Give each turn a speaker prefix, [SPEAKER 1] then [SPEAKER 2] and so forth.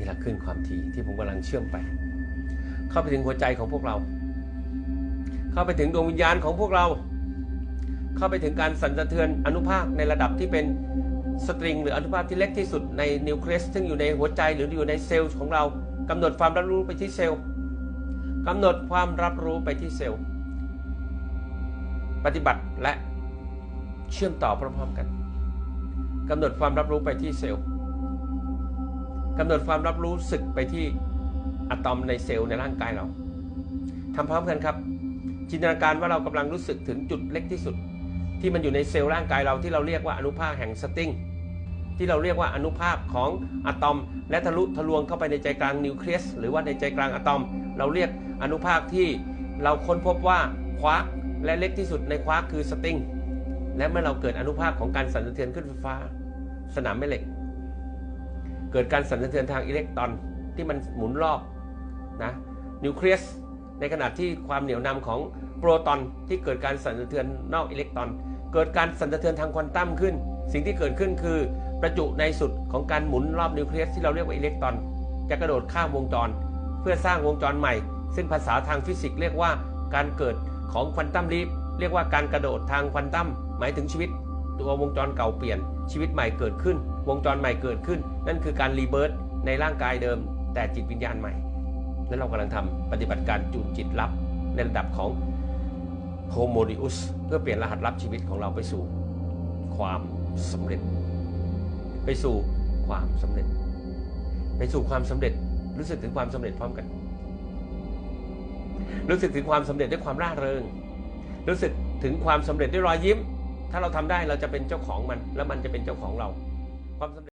[SPEAKER 1] นี่แหละขึ้นความถี่ที่ผมกำลังเชื่อมไป เข้าไปถึงหัวใจของพวกเรา เข้าไปถึงดวงวิญญาณของพวกเรา เข้าไปถึงการสั่นสะเทือนอนุภาคในระดับที่เป็นสตริง หรืออนุภาคที่เล็กที่สุดในนิวเคลียสซึ่งอยู่ในหัวใจหรืออยู่ในเซลล์ของเรากำหนดความรับรู้ไปที่เซลล์กำหนดความรับรู้ไปที่เซลล์ ปฏิบัติและเชื่อมต่อพร้อมๆกันกำหนดความรับรู้ไปที่เซลล์ กำหนดความรับรู้สึกไปที่อะตอมในเซลล์ในร่างกายเราทำพร้อมกันครับ จินตนาการว่าเรากำลังรู้สึกถึงจุดเล็กที่สุด ที่มันอยู่ในเซลล์ร่างกายเราที่เราเรียกว่าอนุภาคแห่งสติงที่เราเรียกว่าอนุภาคของอะตอม และทะลุทะลวงเข้าไปในใจกลางนิวเคลียสหรือว่าในใจกลางอะตอม เราเรียกอนุภาคที่เราค้นพบว่าควาร์กและเล็กที่สุดในควาร์กคือสติงและเมื่อเราเกิดอนุภาคของการสั่นสะเทือนขึ้นไฟฟ้า สนามแม่เหล็ก เกิดการสั่นสะเทือนทางอิเล็กตรอนที่มันหมุนรอบนะนิวเคลียสในขณะที่ความเหนียวนำของโปรตอนที่เกิดการสั่นสะเทือนนอกอิเล็กตรอน เกิดการสั่นสะเทือนทางควอนตัมขึ้น สิ่งที่เกิดขึ้นคือประจุในสุดของการหมุนรอบนิวเคลียสที่เราเรียกว่าอิเล็กตรอน จะกระโดดข้ามวงจร เพื่อสร้างวงจรใหม่ ซึ่งภาษาทางฟิสิกส์เรียกว่าการเกิดของควอนตัมลีฟเรียกว่าการกระโดดทางควอนตัมหมายถึงชีวิต ตัววงจรเก่าเปลี่ยน ชีวิตใหม่เกิดขึ้น วงจรใหม่เกิดขึ้น นั่นคือการรีเบิร์ตในร่างกายเดิม แต่จิตวิญญาณใหม่และเรากำลังทำปฏิบัติการจูนจิตลับในระดับของโฮโมดิอุสเพื่อเปลี่ยนรหัสลับชีวิตของเราไปสู่ความสำเร็จ ไปสู่ความสำเร็จ ไปสู่ความสำเร็จรู้สึกถึงความสำเร็จพร้อมกัน รู้สึกถึงความสำเร็จด้วยความร่าเริง รู้สึกถึงความสำเร็จด้วยรอยยิ้ม ถ้าเราทำได้เราจะเป็นเจ้าของมัน แล้วมันจะเป็นเจ้าของเราความสำเร็จ